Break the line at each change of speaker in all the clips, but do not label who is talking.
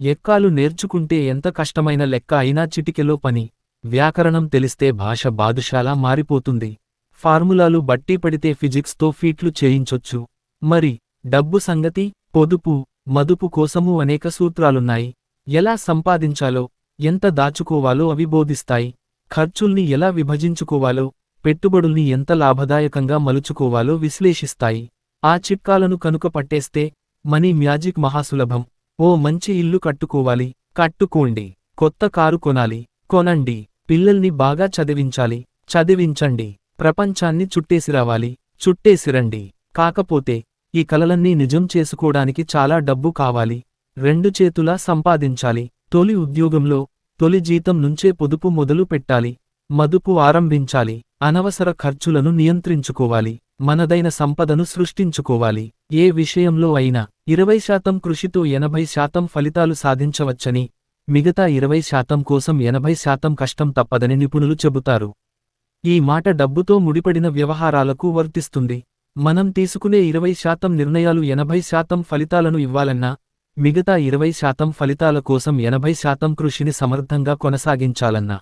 ఎక్కాలు నేర్చుకుంటే ఎంత కష్టమైన లెక్క అయినా చిటికెలో పని. వ్యాకరణం తెలిస్తే భాష బాదుషాలా మారిపోతుంది. ఫార్ములాలు బట్టి పడితే ఫిజిక్స్తో ఫీట్లు చేయించొచ్చు. మరి డబ్బు సంగతి పొదుపు మదుపు కోసము అనేక సూత్రాలున్నాయి. ఎలా సంపాదించాలో ఎంత దాచుకోవాలో అవి బోధిస్తాయి. ఖర్చుల్ని ఎలా విభజించుకోవాలో పెట్టుబడుల్ని ఎంత లాభదాయకంగా మలుచుకోవాలో విశ్లేషిస్తాయి. ఆ చిట్కాలను కనుక పట్టేస్తే మనీ మ్యాజిక్ మహాసులభం. ఓ మంచి ఇల్లు కట్టుకోవాలి కట్టుకోండి కొత్త కారు కొనాలి కొనండి పిల్లల్ని బాగా చదివించాలి చదివించండి ప్రపంచాన్ని చుట్టేసిరావాలి చుట్టేసిరండి కాకపోతే ఈ కలలన్నీ నిజం చేసుకోడానికి చాలా డబ్బు కావాలి రెండు చేతులా సంపాదించాలి తొలి ఉద్యోగంలో తొలి జీతం నుంచే పొదుపు మొదలు పెట్టాలి మదుపు ఆరంభించాలి అనవసర ఖర్చులను నియంత్రించుకోవాలి. మనదైన సంపదను సృష్టించుకోవాలి. ఏ విషయంలో అయినా ఇరవై శాతం కృషితో ఎనభై శాతం ఫలితాలు సాధించవచ్చని మిగతా ఇరవై శాతం కోసం ఎనభై శాతం కష్టం తప్పదని నిపుణులు చెబుతారు. ఈ మాట డబ్బుతో ముడిపడిన వ్యవహారాలకు వర్తిస్తుంది. మనం తీసుకునే ఇరవై శాతం నిర్ణయాలు ఎనభై శాతం ఫలితాలను ఇవ్వాలన్నా మిగతా ఇరవై శాతం ఫలితాల కోసం ఎనభై శాతం కృషిని సమర్థంగా కొనసాగించాలన్నా.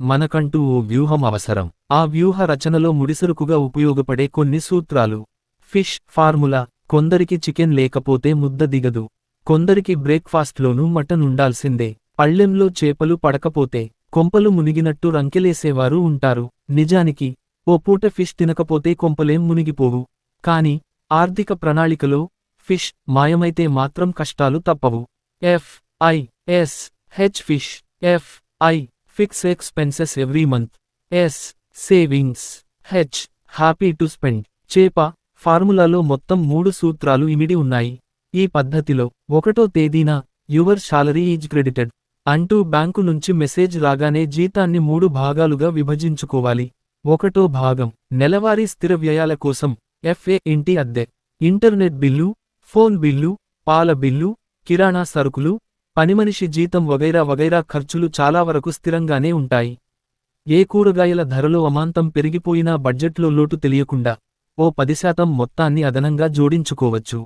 మనకంటూ ఓ వ్యూహం అవసరం. ఆ వ్యూహ రచనలో ముడిసరుకుగా ఉపయోగపడే కొన్ని సూత్రాలు. Fish formula. కొందరికి చికెన్ లేకపోతే ముద్ద దిగదు. కొందరికి బ్రేక్ఫాస్ట్లోనూ మటన్ ఉండాల్సిందే. పళ్ళెంలో చేపలు పడకపోతే కొంపలు మునిగినట్టు రంకెలేసేవారు ఉంటారు. నిజానికి ఓ పూట ఫిష్ తినకపోతే కొంపలేం మునిగిపోవు. కాని ఆర్థిక ప్రణాళికలో ఫిష్ మాయమైతే మాత్రం కష్టాలు తప్పవు. F I S H fish F I fix expenses every month. S savings. H happy to spend. చేప ఫార్ములాలో మొత్తం మూడు సూత్రాలు ఇమిడి ఉన్నాయి. ఈ పద్ధతిలో ఒకటో తేదీన యువర్ శాలరీ ఈజ్ క్రెడిటెడ్ అంటూ బ్యాంకు నుంచి మెసేజ్ రాగానే జీతాన్ని మూడు భాగాలుగా విభజించుకోవాలి. ఒకటో భాగం నెలవారీ స్థిర వ్యయాల కోసం ఎఫ్ఏ ఇంటి అద్దె. ఇంటర్నెట్ బిల్లు ఫోన్ బిల్లు పాల బిల్లు కిరాణా సరుకులు పనిమనిషి జీతం వగైరా వగైరా ఖర్చులు చాలా వరకు స్థిరంగానే ఉంటాయి. ఏ కూరగాయల ధరలో అమాంతం పెరిగిపోయినా బడ్జెట్లో లోటు తెలియకుండా ఓ పది శాతం మొత్తాన్ని అదనంగా జోడించుకోవచ్చు.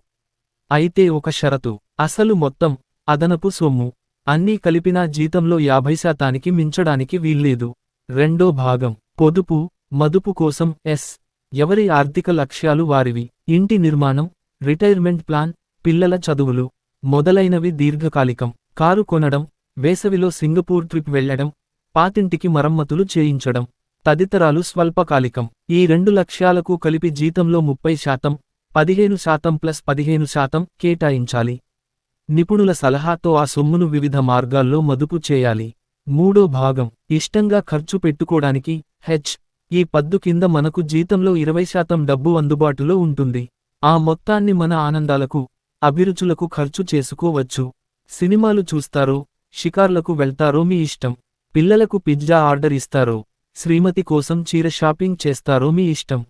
అయితే ఒక షరతు. అసలు మొత్తం అదనపు సొమ్ము అన్నీ కలిపినా జీతంలో యాభై శాతానికి మించడానికి వీల్లేదు. రెండో భాగం. పొదుపు మదుపు కోసం ఎస్. ఎవరి ఆర్థిక లక్ష్యాలు వారివి. ఇంటి నిర్మాణం రిటైర్మెంట్ ప్లాన్ పిల్లల చదువులు. మొదలైనవి దీర్ఘకాలికం. కారు కొనడం వేసవిలో సింగపూర్ ట్రిప్ వెళ్ళడం పాతింటికి మరమ్మతులు చేయించడం తదితరాలు స్వల్పకాలికం. ఈ రెండు లక్ష్యాలకు కలిపి జీతంలో ముప్పై శాతం పదిహేను శాతం ప్లస్ పదిహేను శాతం కేటాయించాలి. నిపుణుల సలహాతో ఆ సొమ్మును వివిధ మార్గాల్లో మదుపు చేయాలి. మూడో భాగం ఇష్టంగా ఖర్చు పెట్టుకోడానికి హెచ్ ఈ పద్దు కింద మనకు జీతంలో ఇరవై శాతం డబ్బు అందుబాటులో ఉంటుంది. ఆ మొత్తాన్ని మన ఆనందాలకు అభిరుచులకు ఖర్చు చేసుకోవచ్చు. సినిమాలు చూస్తారో షికార్లకు వెళ్తారో మీ ఇష్టం. పిల్లలకు పిజ్జా ఆర్డర్ ఇస్తారో శ్రీమతి కోసం చీర షాపింగ్ చేస్తారో మీ ఇష్టం.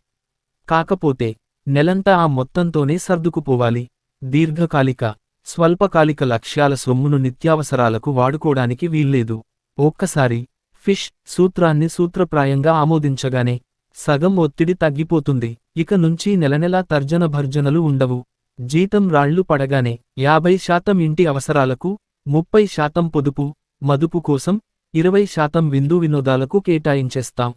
కాకపోతే నెలంతా ఆ మొత్తంతోనే సర్దుకుపోవాలి. దీర్ఘకాలిక స్వల్పకాలిక లక్ష్యాల సొమ్మును నిత్యావసరాలకు వాడుకోడానికి వీల్లేదు. ఒక్కసారి ఫిష్ సూత్రాన్ని సూత్రప్రాయంగా ఆమోదించగానే సగం ఒత్తిడి తగ్గిపోతుంది. ఇక నుంచి నెలనెలా తర్జన భర్జనలు ఉండవు. జీతం రాళ్ళు పడగానే యాభై శాతం ఇంటి అవసరాలకు ముప్పై శాతం పొదుపు మదుపు కోసం ఇరవై శాతం విందు వినోదాలకు కేటాయించేస్తాం.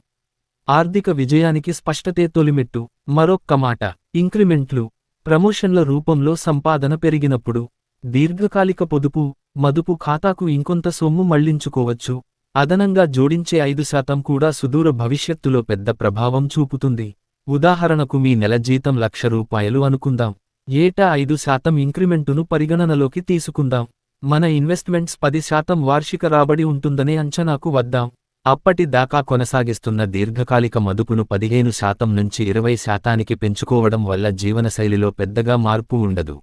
ఆర్థిక విజయానికి స్పష్టతే తొలిమెట్టు. మరొక్క మాట ఇంక్రిమెంట్లు. ప్రమోషన్ల రూపంలో సంపాదన పెరిగినప్పుడు దీర్ఘకాలిక పొదుపు మదుపు ఖాతాకు ఇంకొంత సొమ్ము మళ్ళించుకోవచ్చు. అదనంగా జోడించే ఐదు శాతం కూడా సుదూర భవిష్యత్తులో పెద్ద ప్రభావం చూపుతుంది. ఉదాహరణకు మీ నెల జీతం లక్ష రూపాయలు అనుకుందాం. ఏటా ఐదు శాతం ఇంక్రిమెంటును పరిగణనలోకి తీసుకుందాం. మన ఇన్వెస్ట్మెంట్స్ పది శాతం వార్షిక రాబడి ఉంటుందనే అంచనాకు వద్దాం. అప్పటి దాకా కొనసాగిస్తున్న దీర్ఘకాలిక మదుపును పదిహేను శాతం నుంచి ఇరవై శాతానికి పెంచుకోవడం వల్ల జీవనశైలిలో పెద్దగా మార్పు ఉండదు.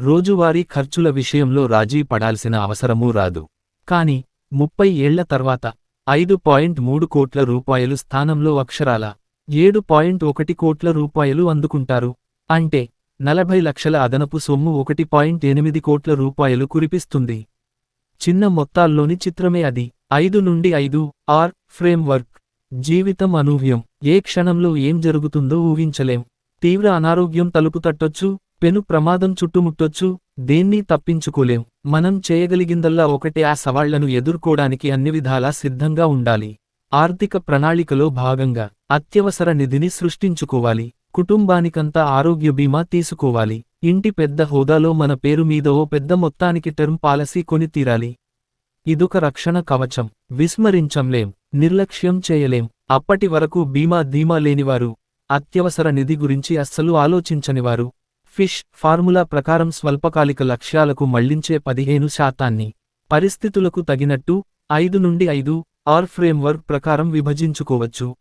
రోజువారీ ఖర్చుల విషయంలో రాజీ పడాల్సిన అవసరమూ రాదు. కాని ముప్పై ఏళ్ళ తర్వాత ఐదు పాయింట్ మూడు కోట్ల రూపాయలు స్థానంలో అక్షరాల ఏడు పాయింట్ ఒకటి కోట్ల రూపాయలు అందుకుంటారు. అంటే నలభై లక్షల అదనపు సొమ్ము ఒకటి పాయింట్ ఎనిమిది కోట్ల రూపాయలు కురిపిస్తుంది. చిన్న మొత్తాల్లోని చిత్రమే అది. ఐదు నుండి ఐదు ఆర్ ఫ్రేమ్వర్క్. జీవితం అనూహ్యం. ఏ క్షణంలో ఏం జరుగుతుందో ఊహించలేం. తీవ్ర అనారోగ్యం తలుపు తట్టొచ్చు పెను ప్రమాదం చుట్టుముట్టొచ్చు దేన్నీ తప్పించుకోలేం. మనం చేయగలిగిందల్లా ఒకటే ఆ సవాళ్ళను ఎదుర్కోడానికి అన్ని విధాలా సిద్ధంగా ఉండాలి. ఆర్థిక ప్రణాళికలో భాగంగా అత్యవసర నిధిని సృష్టించుకోవాలి. కుటుంబానికంతా ఆరోగ్య బీమా తీసుకోవాలి. ఇంటి పెద్ద హోదాలో మన పేరు మీద ఓ పెద్ద మొత్తానికి టర్మ్ పాలసీ కొని తీరాలి. ఇదొక రక్షణ కవచం. విస్మరించంలేం. నిర్లక్ష్యం చేయలేం. అప్పటి వరకు బీమా ధీమా లేనివారు అత్యవసర నిధి గురించి అస్సలు ఆలోచించనివారు. ఫిష్ ఫార్ములా ప్రకారం స్వల్పకాలిక లక్ష్యాలకు మళ్ళించే పదిహేను శాతాన్ని. పరిస్థితులకు తగినట్టు ఐదు నుండి ఐదు ఆర్ ఫ్రేమ్వర్క్ ప్రకారం విభజించుకోవచ్చు.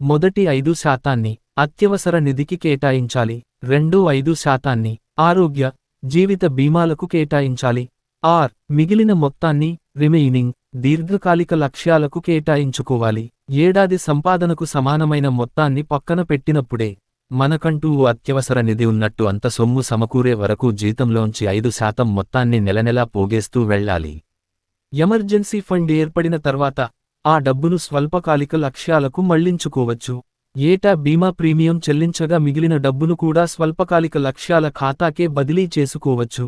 మొదటి ఐదు శాతాన్ని. అత్యవసర నిధికి కేటాయించాలి. రెండు ఐదు శాతాన్ని. ఆరోగ్య జీవిత బీమాలకు కేటాయించాలి. ఆర్ మిగిలిన మొత్తాన్ని రిమైనింగ్ దీర్ఘకాలిక లక్ష్యాలకు కేటాయించుకోవాలి. ఏడాది సంపాదనకు సమానమైన మొత్తాన్ని పక్కన పెట్టినప్పుడే మనకంటూ ఓ అత్యవసర నిధి ఉన్నట్టు అంత సొమ్ము సమకూరే వరకు జీతంలోంచి ఐదు శాతం మొత్తాన్ని నెలనెలా పోగేస్తూ వెళ్ళాలి. ఎమర్జెన్సీ ఫండ్ ఏర్పడిన తర్వాత ఆ డబ్బును స్వల్పకాలిక లక్ష్యాలకు మళ్ళించుకోవచ్చు. ఏటా బీమా ప్రీమియం చెల్లించగా మిగిలిన డబ్బును కూడా స్వల్పకాలిక లక్ష్యాల ఖాతాకే బదిలీ చేసుకోవచ్చు.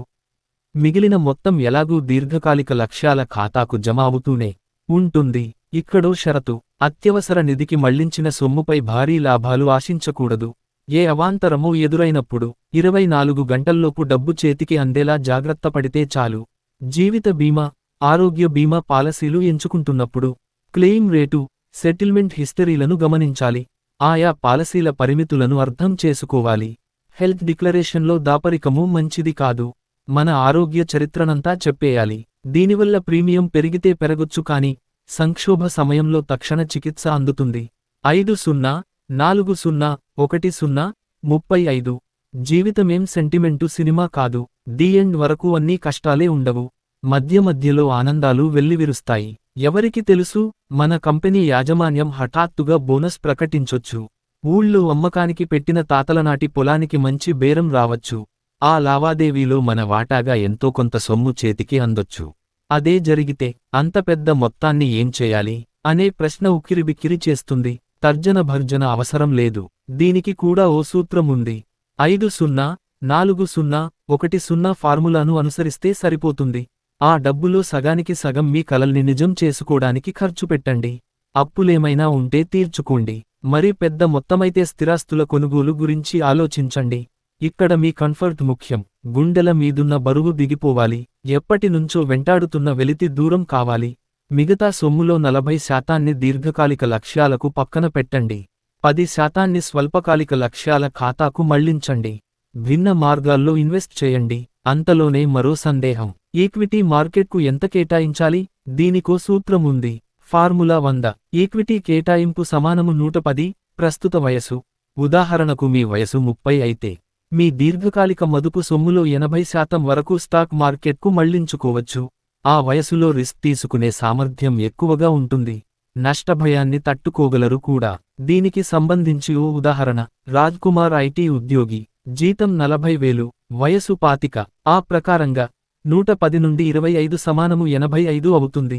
మిగిలిన మొత్తం ఎలాగూ దీర్ఘకాలిక లక్ష్యాల ఖాతాకు జమ అవుతూనే ఉంటుంది. ఇక్కడో షరతు అత్యవసర నిధికి మళ్ళించిన సొమ్ముపై భారీ లాభాలు ఆశించకూడదు. ఏ అవాంతరమూ ఎదురైనప్పుడు ఇరవై నాలుగు గంటల్లోపు డబ్బు చేతికి అందేలా జాగ్రత్త పడితే చాలు. జీవిత బీమా ఆరోగ్య బీమా పాలసీలు ఎంచుకుంటున్నప్పుడు క్లెయిమ్ రేటు సెటిల్మెంట్ హిస్టరీలను గమనించాలి. ఆయా పాలసీల పరిమితులను అర్థం చేసుకోవాలి. హెల్త్ డిక్లరేషన్లో దాపరికము మంచిది కాదు. మన ఆరోగ్య చరిత్రనంతా చెప్పేయాలి. దీనివల్ల ప్రీమియం పెరిగితే పెరగొచ్చు కాని సంక్షోభ సమయంలో తక్షణ చికిత్స అందుతుంది. ఐదు సున్నా నాలుగు సున్నా ఒకటి సున్నా ముప్పై ఐదు. జీవితమేం సెంటిమెంటు సినిమా కాదు. ది ఎండ్ వరకు అన్నీ కష్టాలే ఉండవు. మధ్య మధ్యలో ఆనందాలు వెల్లివిరుస్తాయి. ఎవరికి తెలుసు మన కంపెనీ యాజమాన్యం హఠాత్తుగా బోనస్ ప్రకటించొచ్చు. ఊళ్ళో అమ్మకానికి పెట్టిన తాతలనాటి పొలానికి మంచి బేరం రావచ్చు. ఆ లావాదేవీలో మన వాటాగా ఎంతో కొంత సొమ్ము చేతికి అందొచ్చు. అదే జరిగితే అంత పెద్ద మొత్తాన్ని ఏం చేయాలి? అనే ప్రశ్న ఉక్కిరిబిక్కిరి చేస్తుంది. తర్జన భర్జన అవసరం లేదు. దీనికి కూడా ఓ సూత్రముంది ఐదు సున్నా నాలుగు సున్నా ఒకటి సున్నా ఫార్ములాను అనుసరిస్తే సరిపోతుంది. ఆ డబ్బులో సగానికి సగం మీ కలల్ని నిజం చేసుకోడానికి ఖర్చు పెట్టండి. అప్పులేమైనా ఉంటే తీర్చుకోండి. మరి పెద్ద మొత్తమైతే స్థిరాస్తుల కొనుగోలు గురించి ఆలోచించండి. ఇక్కడ మీ కంఫర్ట్ ముఖ్యం. గుండెల మీదున్న బరువు దిగిపోవాలి. ఎప్పటినుంచో వెంటాడుతున్న వెలితి దూరం కావాలి. మిగతా సొమ్ములో నలభై శాతాన్ని దీర్ఘకాలిక లక్ష్యాలకు పక్కన పెట్టండి. పది శాతాన్ని స్వల్పకాలిక లక్ష్యాల ఖాతాకు మళ్ళించండి. భిన్న మార్గాల్లో ఇన్వెస్ట్ చేయండి. అంతలోనే మరో సందేహం. ఈక్విటీ మార్కెట్కు ఎంత కేటాయించాలి? దీనికో సూత్రముంది ఫార్ములా వంద. ఈక్విటీ కేటాయింపు సమానము నూట పది ప్రస్తుత వయసు ఉదాహరణకు మీ వయసు ముప్పై అయితే మీ దీర్ఘకాలిక మదుపు సొమ్ములో ఎనభై శాతం వరకు స్టాక్ మార్కెట్కు మళ్ళించుకోవచ్చు. ఆ వయసులో రిస్క్ తీసుకునే సామర్థ్యం ఎక్కువగా ఉంటుంది. నష్టభయాన్ని తట్టుకోగలరు కూడా. దీనికి సంబంధించి ఓ ఉదాహరణ. రాజ్కుమార్ ఐటీ ఉద్యోగి. జీతం నలభై వేలు. వయసు పాతిక. ఆ ప్రకారంగా నూట పది నుండి ఇరవై ఐదు సమానము ఎనభై ఐదు అవుతుంది.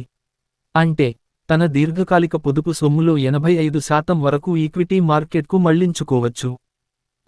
అంటే తన దీర్ఘకాలిక పొదుపు సొమ్ములో ఎనభై ఐదు శాతం వరకు ఈక్విటీ మార్కెట్కు మళ్ళించుకోవచ్చు.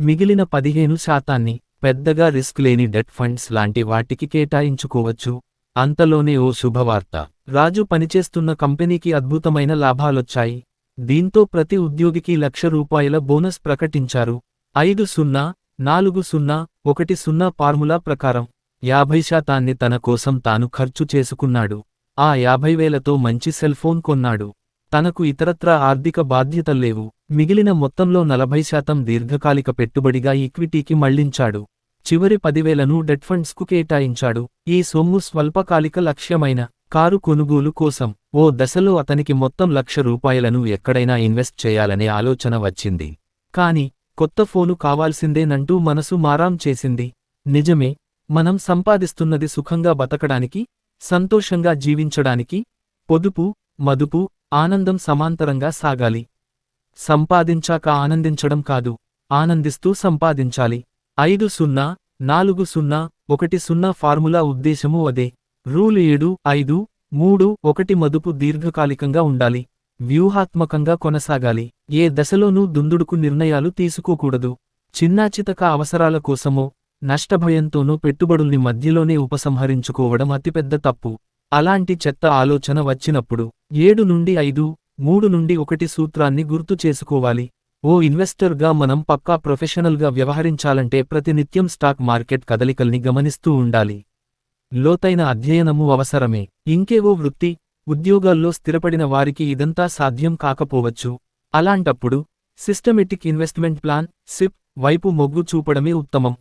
మిగిలిన పదిహేను శాతాన్ని పెద్దగా రిస్క్ లేని డెట్ ఫండ్స్ లాంటి వాటికి కేటాయించుకోవచ్చు. అంతలోనే ఓ శుభవార్త. రాజు పనిచేస్తున్న కంపెనీకి అద్భుతమైన లాభాలొచ్చాయి. దీంతో ప్రతి ఉద్యోగికి లక్ష రూపాయల బోనస్ ప్రకటించారు. ఐదు సున్నా నాలుగు సున్నా ఒకటి సున్నా ఫార్ములా ప్రకారం. యాభై శాతాన్ని తన కోసం తాను ఖర్చు చేసుకున్నాడు. ఆ యాభై వేలతో మంచి సెల్ ఫోన్ కొన్నాడు. తనకు ఇతరత్రా ఆర్థిక బాధ్యతల్లేవు. మిగిలిన మొత్తంలో నలభై శాతం దీర్ఘకాలిక పెట్టుబడిగా ఈక్విటీకి మళ్ళించాడు. చివరి పదివేలను డెట్ ఫండ్స్కు కేటాయించాడు. ఈ సొమ్ము స్వల్పకాలిక లక్ష్యమైన కారు కొనుగోలు కోసం. ఓ దశలో అతనికి మొత్తం లక్ష రూపాయలను ఎక్కడైనా ఇన్వెస్ట్ చేయాలనే ఆలోచన వచ్చింది. కాని కొత్త ఫోను కావాల్సిందేనంటూ మనసు మారాం చేసింది. నిజమే మనం సంపాదిస్తున్నది సుఖంగా బతకడానికి సంతోషంగా జీవించడానికి పొదుపు మదుపు ఆనందం సమాంతరంగా సాగాలి. సంపాదించాక ఆనందించడం కాదు ఆనందిస్తూ సంపాదించాలి. ఐదు సున్నా నాలుగు సున్నా ఒకటి సున్నా ఫార్ములా ఉద్దేశము అదే. రూల్ ఏడు ఐదు మూడు ఒకటి మదుపు దీర్ఘకాలికంగా ఉండాలి. వ్యూహాత్మకంగా కొనసాగాలి. ఏ దశలోనూ దుందుడుకు నిర్ణయాలు తీసుకోకూడదు. చిన్నాచితక అవసరాల కోసమో నష్టభయంతోనూ పెట్టుబడుల్ని మధ్యలోనే ఉపసంహరించుకోవడం అతిపెద్ద తప్పు. అలాంటి చెత్త ఆలోచన వచ్చినప్పుడు ఏడు నుండి ఐదు మూడు నుండి ఒకటి సూత్రాన్ని గుర్తు చేసుకోవాలి. ఓ ఇన్వెస్టర్గా మనం పక్కా ప్రొఫెషనల్గా వ్యవహరించాలంటే ప్రతినిత్యం స్టాక్ మార్కెట్ కదలికల్ని గమనిస్తూ ఉండాలి. లోతైన అధ్యయనము అవసరమే. ఇంకేవో వృత్తి ఉద్యోగాల్లో స్థిరపడిన వారికి ఇదంతా సాధ్యం కాకపోవచ్చు. అలాంటప్పుడు సిస్టమెటిక్ ఇన్వెస్ట్మెంట్ ప్లాన్ సిప్ వైపు మొగ్గు చూపడమే ఉత్తమం.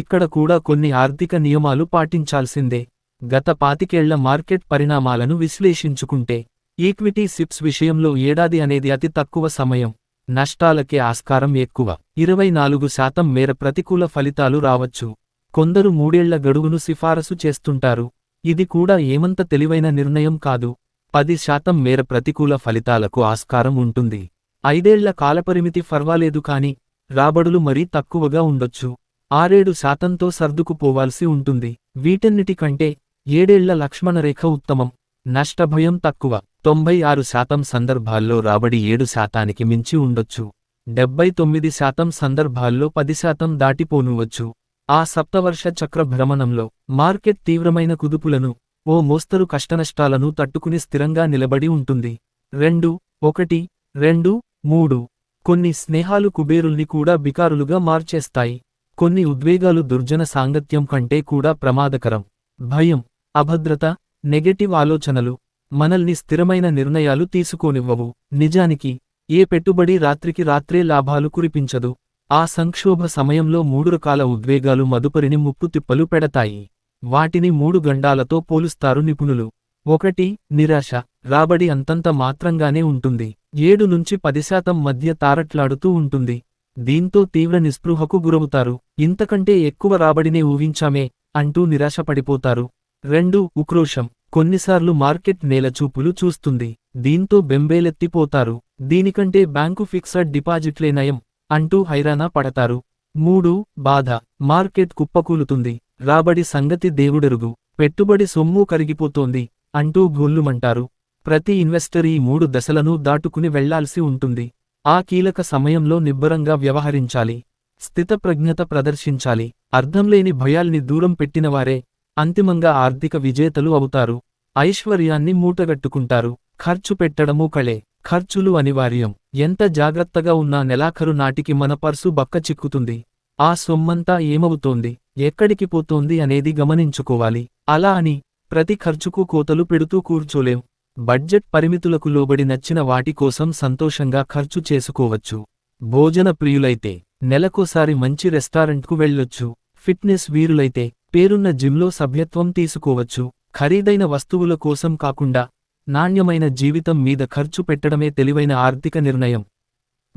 ఇక్కడ కూడా కొన్ని ఆర్థిక నియమాలు పాటించాల్సిందే. గత పాతికేళ్ళ మార్కెట్ పరిణామాలను విశ్లేషించుకుంటే ఈక్విటీ సిప్స్ విషయంలో ఏడాది అనేది అతి తక్కువ సమయం. నష్టాలకే ఆస్కారం ఎక్కువ. ఇరవై నాలుగు శాతం మేర ప్రతికూల ఫలితాలు రావచ్చు. కొందరు మూడేళ్ళ గడువును సిఫారసు చేస్తుంటారు. ఇది కూడా ఏమంత తెలివైన నిర్ణయం కాదు. పది శాతం మేర ప్రతికూల ఫలితాలకు ఆస్కారం ఉంటుంది. ఐదేళ్ళ కాలపరిమితి ఫర్వాలేదు కాని రాబడులు మరీ తక్కువగా ఉండొచ్చు. ఆరేడు శాతంతో సర్దుకుపోవాల్సి ఉంటుంది. వీటన్నిటికంటే ఏడేళ్ళ లక్ష్మణరేఖ ఉత్తమం. నష్టభయం తక్కువ. తొంభై ఆరు శాతం సందర్భాల్లో రాబడి ఏడు శాతానికి మించి ఉండొచ్చు. డెబ్బై తొమ్మిది శాతం సందర్భాల్లో పది శాతం దాటిపోనువచ్చు ఆ సప్తవర్ష చక్ర భ్రమణంలో మార్కెట్ తీవ్రమైన కుదుపులను ఓ మోస్తరు కష్టనష్టాలను తట్టుకుని స్థిరంగా నిలబడి ఉంటుంది. రెండు ఒకటి రెండు మూడు. కొన్ని స్నేహాలు కుబేరుల్ని కూడా బికారులుగా మార్చేస్తాయి. కొన్ని ఉద్వేగాలు దుర్జన సాంగత్యం కంటే కూడా ప్రమాదకరం. భయం అభద్రత నెగటివ్ ఆలోచనలు మనల్ని స్థిరమైన నిర్ణయాలు తీసుకోనివ్వవు. నిజానికి ఏ పెట్టుబడి రాత్రికి రాత్రే లాభాలు కురిపించదు. ఆ సంక్షోభ సమయంలో మూడు రకాల ఉద్వేగాలు మదుపరిని ముప్పుతిప్పలు పెడతాయి. వాటిని మూడు గండాలతో పోలుస్తారు నిపుణులు. ఒకటి నిరాశ. రాబడి అంతంత మాత్రంగానే ఉంటుంది. ఏడు నుంచి పది శాతం మధ్య తారట్లాడుతూ ఉంటుంది. దీంతో తీవ్ర నిస్పృహకు గురవుతారు. ఇంతకంటే ఎక్కువ రాబడినే ఊహించామే అంటూ నిరాశపడిపోతారు. రెండు ఉక్రోషం. కొన్నిసార్లు మార్కెట్ నేలచూపులు చూస్తుంది. దీంతో బెంబేలెత్తిపోతారు. దీనికంటే బ్యాంకు ఫిక్సడ్ డిపాజిట్లే నయం అంటూ హైరానా పడతారు. మూడు బాధ. మార్కెట్ కుప్పకూలుతుంది. రాబడి సంగతి దేవుడెరుగు. పెట్టుబడి సొమ్ము కరిగిపోతోంది అంటూ గొల్లుమంటారు. ప్రతి ఇన్వెస్టర్ ఈ మూడు దశలను దాటుకుని వెళ్ళాల్సి ఉంటుంది. ఆ కీలక సమయంలో నిబ్బరంగా వ్యవహరించాలి స్థితప్రజ్ఞత ప్రదర్శించాలి అర్థంలేని భయాల్ని దూరం పెట్టినవారే అంతిమంగా ఆర్థిక విజేతలు అవుతారు. ఐశ్వర్యాన్ని మూటగట్టుకుంటారు. ఖర్చు పెట్టడమూ కళే. ఖర్చులు అనివార్యం. ఎంత జాగ్రత్తగా ఉన్నా నెలాఖరు నాటికి మన పర్సు బక్క చిక్కుతుంది. ఆ సొమ్మంతా ఏమవుతోంది? ఎక్కడికి పోతోంది అనేది గమనించుకోవాలి. అలా అని ప్రతి ఖర్చుకు కోతలు పెడుతూ కూర్చోలేం. బడ్జెట్ పరిమితులకు లోబడి నచ్చిన వాటి కోసం సంతోషంగా ఖర్చు చేసుకోవచ్చు. భోజన ప్రియులైతే నెలకోసారి మంచి రెస్టారెంట్కు వెళ్ళొచ్చు. ఫిట్నెస్ వీరులైతే పేరున్న జిమ్లో సభ్యత్వం తీసుకోవచ్చు. ఖరీదైన వస్తువుల కోసం కాకుండా నాణ్యమైన జీవితం మీద ఖర్చు పెట్టడమే తెలివైన ఆర్థిక నిర్ణయం.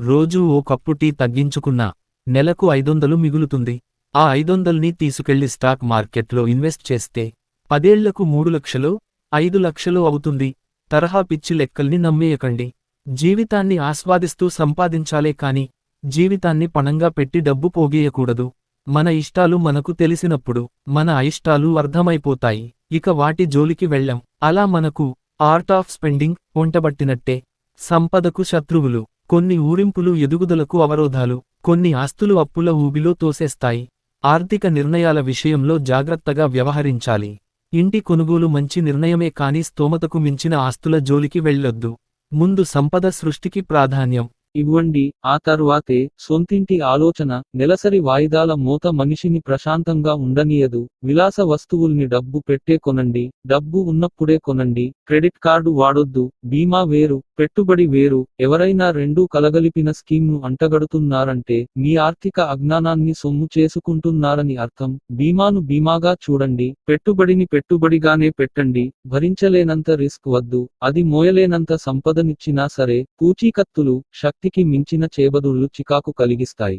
రోజూ ఓ కప్పు టీ తగ్గించుకున్నా నెలకు ఐదొందలు మిగులుతుంది. ఆ ఐదొందల్ని తీసుకెళ్ళి స్టాక్ మార్కెట్లో ఇన్వెస్ట్ చేస్తే పదేళ్ళకు మూడు లక్షలు ఐదు లక్షలు అవుతుంది. తరహా పిచ్చి లెక్కల్ని నమ్మేయకండి. జీవితాన్ని ఆస్వాదిస్తూ సంపాదించాలే కాని జీవితాన్ని పణంగా పెట్టి డబ్బు పోగేయకూడదు. మన ఇష్టాలు మనకు తెలిసినప్పుడు మన అయిష్టాలు అర్థమైపోతాయి. ఇక వాటి జోలికి వెళ్ళం. అలా మనకు ఆర్ట్ ఆఫ్ స్పెండింగ్ వంటబట్టినట్టే సంపదకు శత్రువులు కొన్ని ఊరింపులు ఎదుగుదలకు అవరోధాలు కొన్ని ఆస్తులు అప్పుల ఊబిలో తోసేస్తాయి. ఆర్థిక నిర్ణయాల విషయంలో జాగ్రత్తగా వ్యవహరించాలి. ఇంటి కొనుగోలు మంచి నిర్ణయమే కాని స్తోమతకు మించిన ఆస్తుల జోలికి వెళ్ళొద్దు. ముందు సంపద సృష్టికి ప్రాధాన్యం.
ఇవ్వండి. ఆ తర్వాతే సొంతింటి ఆలోచన నెలసరి వాయిదాల మోత మనిషిని ప్రశాంతంగా ఉండనీయదు. విలాస వస్తువుల్ని డబ్బు పెట్టే కొనండి. డబ్బు ఉన్నప్పుడే కొనండి. క్రెడిట్ కార్డు వాడొద్దు. బీమా వేరు పెట్టుబడి వేరు. ఎవరైనా రెండూ కలగలిపిన స్కీమ్ను అంటగడుతున్నారంటే మీ ఆర్థిక అజ్ఞానాన్ని సొమ్ము చేసుకుంటున్నారని అర్థం. బీమాను బీమాగా చూడండి. పెట్టుబడిని పెట్టుబడిగానే పెట్టండి. భరించలేనంత రిస్క్ వద్దు. అది మోయలేనంత సంపదనిచ్చినా సరే పూచీకత్తులు శక్తికి మించిన చేబదుళ్ళు చికాకు కలిగిస్తాయి.